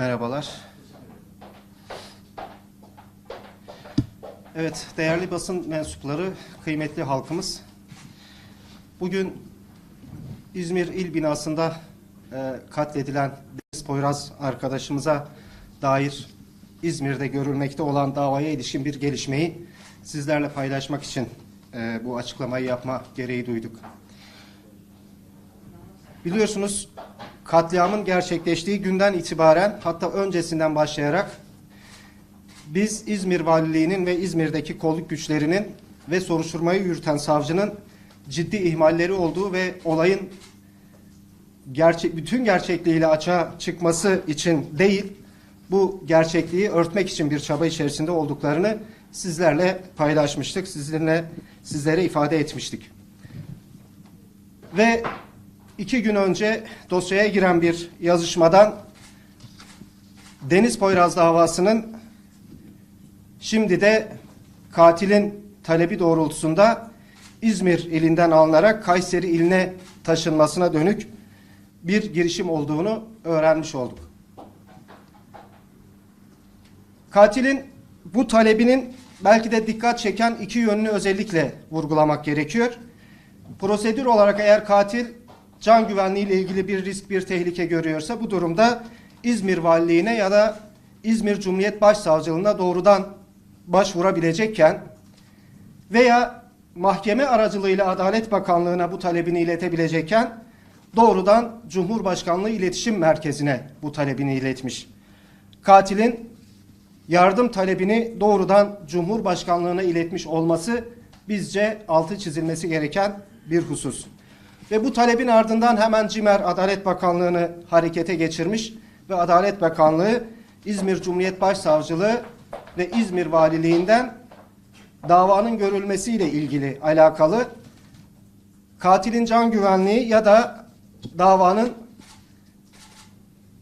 Merhabalar. Evet, değerli basın mensupları, kıymetli halkımız. Bugün İzmir İl Binası'nda e, katledilen Deniz Poyraz arkadaşımıza dair İzmir'de görülmekte olan davaya ilişkin bir gelişmeyi sizlerle paylaşmak için e, bu açıklamayı yapma gereği duyduk. Biliyorsunuz katliamın gerçekleştiği günden itibaren hatta öncesinden başlayarak biz İzmir Valiliği'nin ve İzmir'deki kolluk güçlerinin ve soruşturmayı yürüten savcının ciddi ihmalleri olduğu ve olayın gerçek bütün gerçekliğiyle açığa çıkması için değil, bu gerçekliği örtmek için bir çaba içerisinde olduklarını sizlerle paylaşmıştık, sizinle sizlere ifade etmiştik. Ve iki gün önce dosyaya giren bir yazışmadan Deniz Poyraz davasının şimdi de katilin talebi doğrultusunda İzmir ilinden alınarak Kayseri iline taşınmasına dönük bir girişim olduğunu öğrenmiş olduk. Katilin bu talebinin belki de dikkat çeken iki yönünü özellikle vurgulamak gerekiyor. Prosedür olarak eğer katil can güvenliği ile ilgili bir risk, bir tehlike görüyorsa bu durumda İzmir Valiliğine ya da İzmir Cumhuriyet Başsavcılığına doğrudan başvurabilecekken veya mahkeme aracılığıyla Adalet Bakanlığı'na bu talebini iletebilecekken doğrudan Cumhurbaşkanlığı İletişim Merkezi'ne bu talebini iletmiş. Katilin yardım talebini doğrudan Cumhurbaşkanlığına iletmiş olması bizce altı çizilmesi gereken bir husus. Ve bu talebin ardından hemen CİMER Adalet Bakanlığı'nı harekete geçirmiş ve Adalet Bakanlığı İzmir Cumhuriyet Başsavcılığı ve İzmir Valiliğinden davanın görülmesiyle ilgili alakalı katilin can güvenliği ya da davanın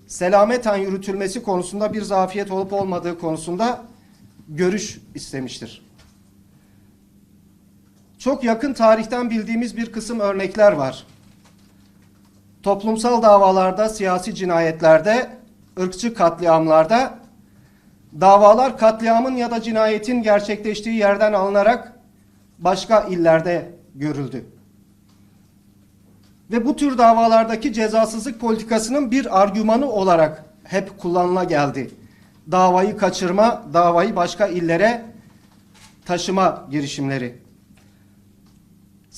selameten yürütülmesi konusunda bir zafiyet olup olmadığı konusunda görüş istemiştir. Çok yakın tarihten bildiğimiz bir kısım örnekler var. Toplumsal davalarda, siyasi cinayetlerde, ırkçı katliamlarda davalar katliamın ya da cinayetin gerçekleştiği yerden alınarak başka illerde görüldü. Ve bu tür davalardaki cezasızlık politikasının bir argümanı olarak hep kullanıla geldi. Davayı kaçırma, davayı başka illere taşıma girişimleri.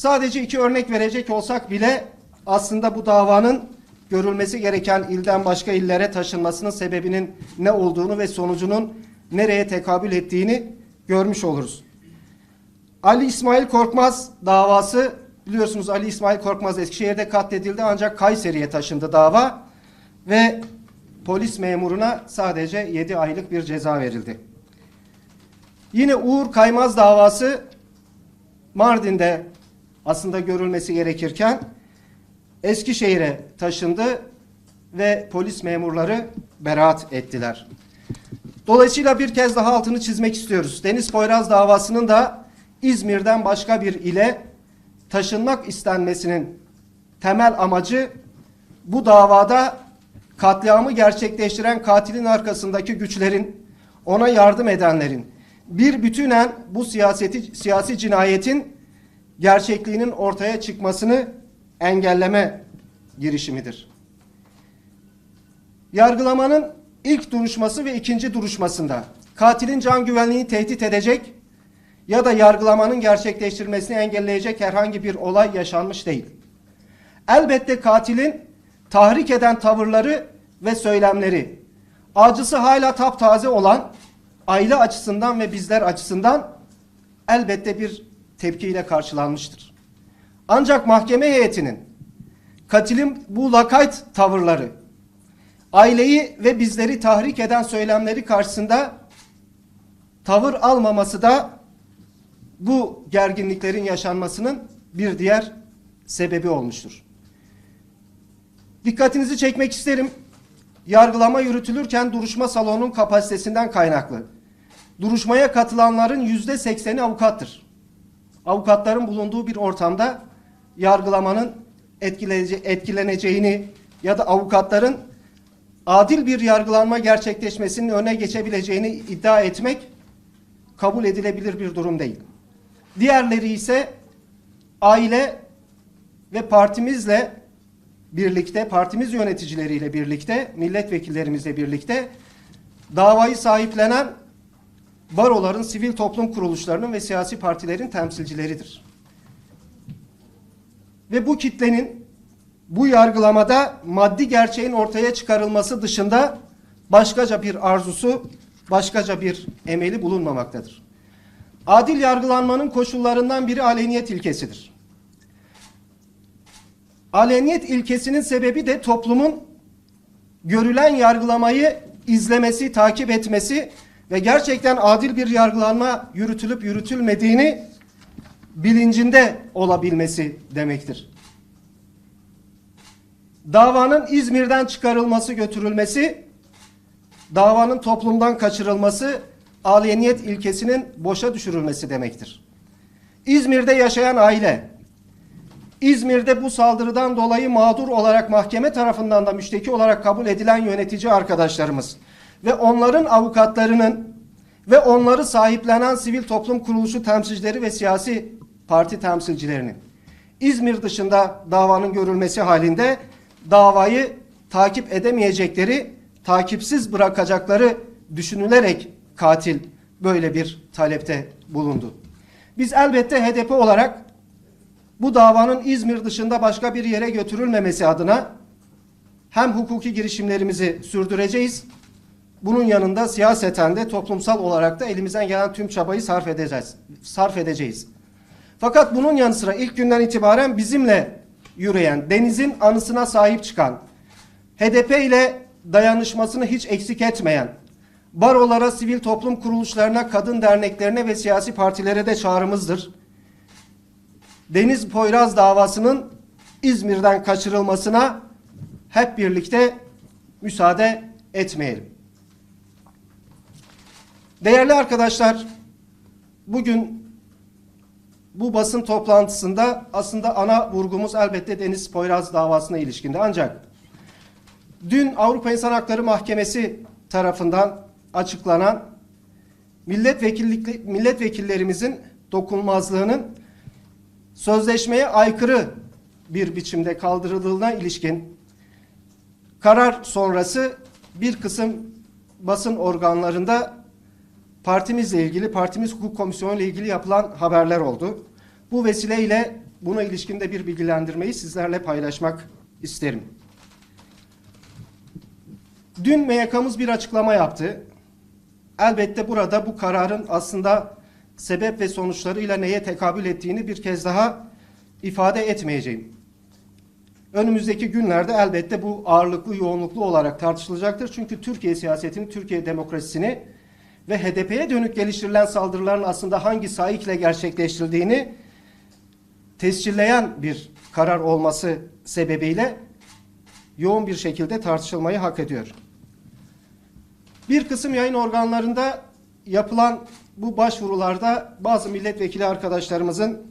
Sadece iki örnek verecek olsak bile aslında bu davanın görülmesi gereken ilden başka illere taşınmasının sebebinin ne olduğunu ve sonucunun nereye tekabül ettiğini görmüş oluruz. Ali İsmail Korkmaz davası biliyorsunuz Ali İsmail Korkmaz Eskişehir'de katledildi ancak Kayseri'ye taşındı dava ve polis memuruna sadece 7 aylık bir ceza verildi. Yine Uğur Kaymaz davası Mardin'de aslında görülmesi gerekirken Eskişehir'e taşındı ve polis memurları beraat ettiler. Dolayısıyla bir kez daha altını çizmek istiyoruz. Deniz Poyraz davasının da İzmir'den başka bir ile taşınmak istenmesinin temel amacı bu davada katliamı gerçekleştiren katilin arkasındaki güçlerin, ona yardım edenlerin bir bütünen bu siyaseti siyasi cinayetin gerçekliğinin ortaya çıkmasını engelleme girişimidir. Yargılamanın ilk duruşması ve ikinci duruşmasında katilin can güvenliğini tehdit edecek ya da yargılamanın gerçekleştirilmesini engelleyecek herhangi bir olay yaşanmış değil. Elbette katilin tahrik eden tavırları ve söylemleri acısı hala taptaze olan aile açısından ve bizler açısından elbette bir tepkiyle karşılanmıştır. Ancak mahkeme heyetinin katilin bu lakayt tavırları, aileyi ve bizleri tahrik eden söylemleri karşısında tavır almaması da bu gerginliklerin yaşanmasının bir diğer sebebi olmuştur. Dikkatinizi çekmek isterim. Yargılama yürütülürken duruşma salonunun kapasitesinden kaynaklı. Duruşmaya katılanların yüzde sekseni avukattır. Avukatların bulunduğu bir ortamda yargılamanın etkileneceğini ya da avukatların adil bir yargılanma gerçekleşmesinin önüne geçebileceğini iddia etmek kabul edilebilir bir durum değil. Diğerleri ise aile ve partimizle birlikte, partimiz yöneticileriyle birlikte, milletvekillerimizle birlikte davayı sahiplenen baroların, sivil toplum kuruluşlarının ve siyasi partilerin temsilcileridir. Ve bu kitlenin bu yargılamada maddi gerçeğin ortaya çıkarılması dışında başkaca bir arzusu, başkaca bir emeli bulunmamaktadır. Adil yargılanmanın koşullarından biri aleniyet ilkesidir. Aleniyet ilkesinin sebebi de toplumun görülen yargılamayı izlemesi, takip etmesi ve gerçekten adil bir yargılanma yürütülüp yürütülmediğini bilincinde olabilmesi demektir. Davanın İzmir'den çıkarılması, götürülmesi, davanın toplumdan kaçırılması, aliyeniyet ilkesinin boşa düşürülmesi demektir. İzmir'de yaşayan aile, İzmir'de bu saldırıdan dolayı mağdur olarak mahkeme tarafından da müşteki olarak kabul edilen yönetici arkadaşlarımız ve onların avukatlarının ve onları sahiplenen sivil toplum kuruluşu temsilcileri ve siyasi parti temsilcilerinin İzmir dışında davanın görülmesi halinde davayı takip edemeyecekleri, takipsiz bırakacakları düşünülerek katil böyle bir talepte bulundu. Biz elbette HDP olarak bu davanın İzmir dışında başka bir yere götürülmemesi adına hem hukuki girişimlerimizi sürdüreceğiz. Bunun yanında siyaseten de toplumsal olarak da elimizden gelen tüm çabayı sarf edeceğiz. Sarf edeceğiz. Fakat bunun yanı sıra ilk günden itibaren bizimle yürüyen, denizin anısına sahip çıkan, HDP ile dayanışmasını hiç eksik etmeyen, barolara, sivil toplum kuruluşlarına, kadın derneklerine ve siyasi partilere de çağrımızdır. Deniz Poyraz davasının İzmir'den kaçırılmasına hep birlikte müsaade etmeyelim. Değerli arkadaşlar, bugün bu basın toplantısında aslında ana vurgumuz elbette Deniz Poyraz davasına ilişkinde. Ancak dün Avrupa İnsan Hakları Mahkemesi tarafından açıklanan milletvekillik milletvekillerimizin dokunulmazlığının sözleşmeye aykırı bir biçimde kaldırıldığına ilişkin karar sonrası bir kısım basın organlarında partimizle ilgili, partimiz hukuk komisyonu ile ilgili yapılan haberler oldu. Bu vesileyle buna ilişkinde bir bilgilendirmeyi sizlerle paylaşmak isterim. Dün MYK'mız bir açıklama yaptı. Elbette burada bu kararın aslında sebep ve sonuçlarıyla neye tekabül ettiğini bir kez daha ifade etmeyeceğim. Önümüzdeki günlerde elbette bu ağırlıklı, yoğunluklu olarak tartışılacaktır. Çünkü Türkiye siyasetini, Türkiye demokrasisini ve HDP'ye dönük geliştirilen saldırıların aslında hangi sahikle gerçekleştirildiğini tescilleyen bir karar olması sebebiyle yoğun bir şekilde tartışılmayı hak ediyor. Bir kısım yayın organlarında yapılan bu başvurularda bazı milletvekili arkadaşlarımızın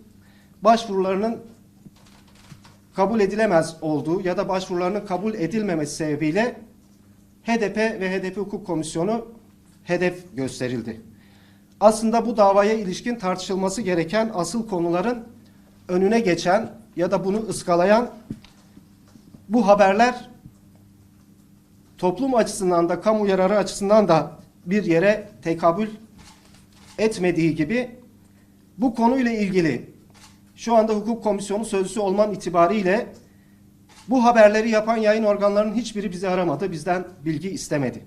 başvurularının kabul edilemez olduğu ya da başvurularının kabul edilmemesi sebebiyle HDP ve HDP Hukuk Komisyonu hedef gösterildi. Aslında bu davaya ilişkin tartışılması gereken asıl konuların önüne geçen ya da bunu ıskalayan bu haberler toplum açısından da kamu yararı açısından da bir yere tekabül etmediği gibi bu konuyla ilgili şu anda hukuk komisyonu sözcüsü olman itibariyle bu haberleri yapan yayın organlarının hiçbiri bizi aramadı, bizden bilgi istemedi.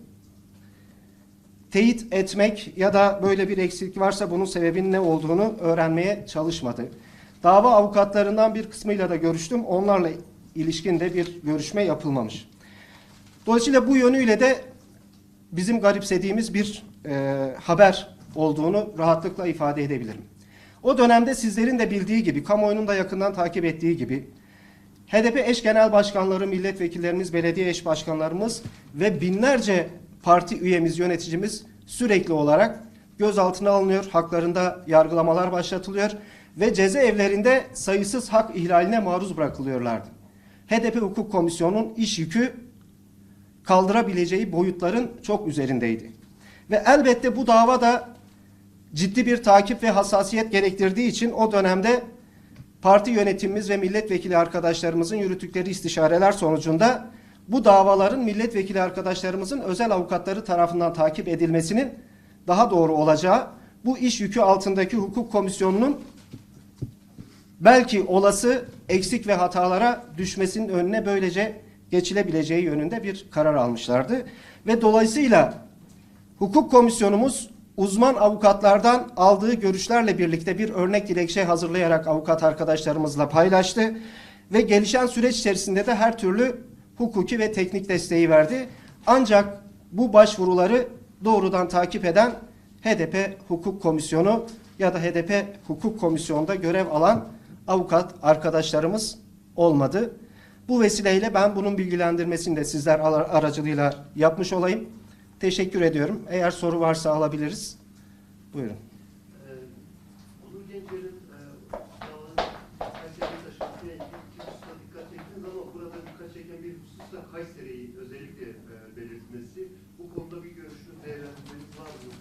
Teyit etmek ya da böyle bir eksiklik varsa bunun sebebinin ne olduğunu öğrenmeye çalışmadı. Dava avukatlarından bir kısmıyla da görüştüm. Onlarla ilişkin de bir görüşme yapılmamış. Dolayısıyla bu yönüyle de bizim garipsediğimiz bir e, haber olduğunu rahatlıkla ifade edebilirim. O dönemde sizlerin de bildiği gibi, kamuoyunun da yakından takip ettiği gibi HDP eş genel başkanları, milletvekillerimiz, belediye eş başkanlarımız ve binlerce parti üyemiz, yöneticimiz sürekli olarak gözaltına alınıyor, haklarında yargılamalar başlatılıyor ve cezaevlerinde sayısız hak ihlaline maruz bırakılıyorlardı. HDP Hukuk Komisyonu'nun iş yükü kaldırabileceği boyutların çok üzerindeydi. Ve elbette bu dava da ciddi bir takip ve hassasiyet gerektirdiği için o dönemde parti yönetimimiz ve milletvekili arkadaşlarımızın yürüttükleri istişareler sonucunda bu davaların milletvekili arkadaşlarımızın özel avukatları tarafından takip edilmesinin daha doğru olacağı, bu iş yükü altındaki hukuk komisyonunun belki olası eksik ve hatalara düşmesinin önüne böylece geçilebileceği yönünde bir karar almışlardı. Ve dolayısıyla hukuk komisyonumuz uzman avukatlardan aldığı görüşlerle birlikte bir örnek dilekçe hazırlayarak avukat arkadaşlarımızla paylaştı. Ve gelişen süreç içerisinde de her türlü hukuki ve teknik desteği verdi. Ancak bu başvuruları doğrudan takip eden HDP Hukuk Komisyonu ya da HDP Hukuk Komisyonu'nda görev alan avukat arkadaşlarımız olmadı. Bu vesileyle ben bunun bilgilendirmesini de sizler ara- aracılığıyla yapmış olayım. Teşekkür ediyorum. Eğer soru varsa alabiliriz. Buyurun. Ee, Onur Gencer'in e, davanın Kayseri'ye taşınmasıyla ilgili iki hususa dikkat çektiniz ama burada dikkat çeken bir husus da Kayseri'yi özellikle e, belirtmesi. Bu konuda bir görüşünüz, değerlendirmeniz var mı?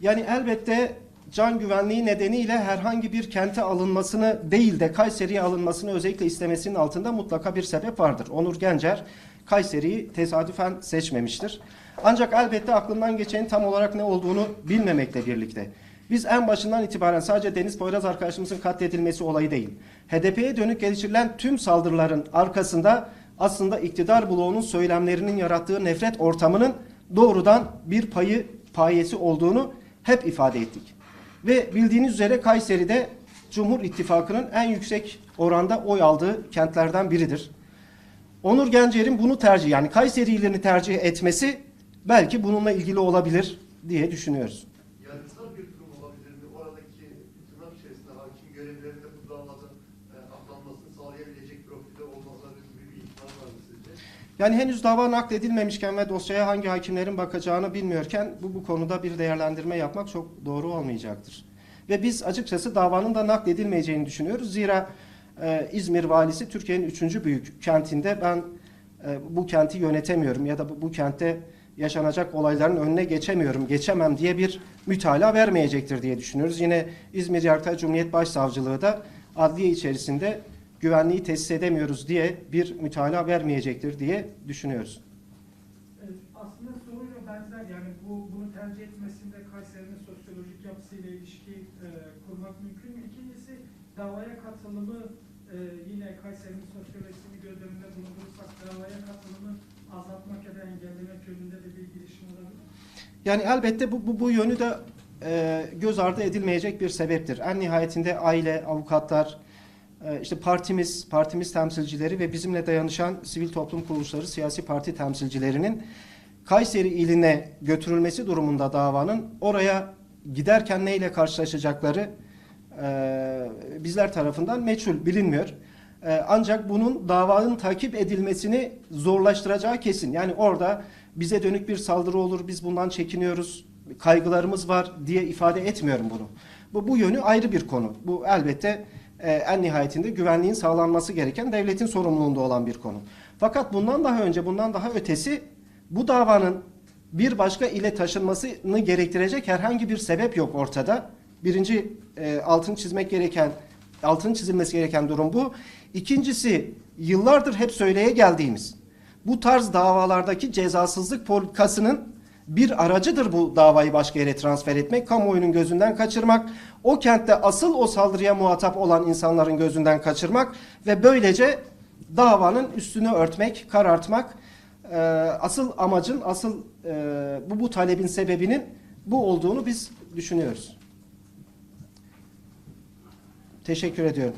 Yani elbette can güvenliği nedeniyle herhangi bir kente alınmasını değil de Kayseri'ye alınmasını özellikle istemesinin altında mutlaka bir sebep vardır. Onur Gencer Kayseri'yi tesadüfen seçmemiştir. Ancak elbette aklından geçenin tam olarak ne olduğunu bilmemekle birlikte. Biz en başından itibaren sadece Deniz Poyraz arkadaşımızın katledilmesi olayı değil. HDP'ye dönük geliştirilen tüm saldırıların arkasında aslında iktidar bloğunun söylemlerinin yarattığı nefret ortamının doğrudan bir payı payesi olduğunu hep ifade ettik. Ve bildiğiniz üzere Kayseri'de Cumhur İttifakı'nın en yüksek oranda oy aldığı kentlerden biridir. Onur Gencer'in bunu tercih yani Kayseri ilini tercih etmesi belki bununla ilgili olabilir diye düşünüyoruz. Yargısal bir durum olabilir mi? Oradaki tırnak içerisinde hakim görevlerinde bu davada e, aklanmasını sağlayabilecek profilde olmaları gibi bir ihtimal var mı sizce? Yani henüz dava nakledilmemişken ve dosyaya hangi hakimlerin bakacağını bilmiyorken bu, bu konuda bir değerlendirme yapmak çok doğru olmayacaktır. Ve biz açıkçası davanın da nakledilmeyeceğini düşünüyoruz. Zira e, İzmir valisi Türkiye'nin üçüncü büyük kentinde ben e, bu kenti yönetemiyorum ya da bu, bu kentte yaşanacak olayların önüne geçemiyorum, geçemem diye bir mütalaa vermeyecektir diye düşünüyoruz. Yine İzmir Yargıtay Cumhuriyet Başsavcılığı da adliye içerisinde güvenliği tesis edemiyoruz diye bir mütalaa vermeyecektir diye düşünüyoruz. Aslında soruyla benzer yani bu bunu tercih etmesinde Kayseri'nin sosyolojik yapısıyla ilişki e, kurmak mümkün mü? İkincisi davaya katılımı e, yine Kayseri'nin sosyolojisini göz önünde bulundurursak davaya katılımı azaltmak ya da engellemek yönünde de bir girişim olabilir. Yani elbette bu, bu, bu yönü de e, göz ardı edilmeyecek bir sebeptir. En nihayetinde aile, avukatlar, işte partimiz, partimiz temsilcileri ve bizimle dayanışan sivil toplum kuruluşları, siyasi parti temsilcilerinin Kayseri iline götürülmesi durumunda davanın oraya giderken neyle karşılaşacakları e, bizler tarafından meçhul, bilinmiyor. E, ancak bunun davanın takip edilmesini zorlaştıracağı kesin. Yani orada bize dönük bir saldırı olur, biz bundan çekiniyoruz, kaygılarımız var diye ifade etmiyorum bunu. Bu, bu yönü ayrı bir konu. Bu elbette e, en nihayetinde güvenliğin sağlanması gereken devletin sorumluluğunda olan bir konu. Fakat bundan daha önce, bundan daha ötesi bu davanın bir başka ile taşınmasını gerektirecek herhangi bir sebep yok ortada. Birinci e, altın çizmek gereken, altın çizilmesi gereken durum bu. İkincisi yıllardır hep söyleye geldiğimiz bu tarz davalardaki cezasızlık politikasının bir aracıdır bu davayı başka yere transfer etmek, kamuoyunun gözünden kaçırmak, o kentte asıl o saldırıya muhatap olan insanların gözünden kaçırmak ve böylece davanın üstünü örtmek, karartmak, e, asıl amacın, asıl e, bu, bu talebin sebebinin bu olduğunu biz düşünüyoruz. Teşekkür ediyorum.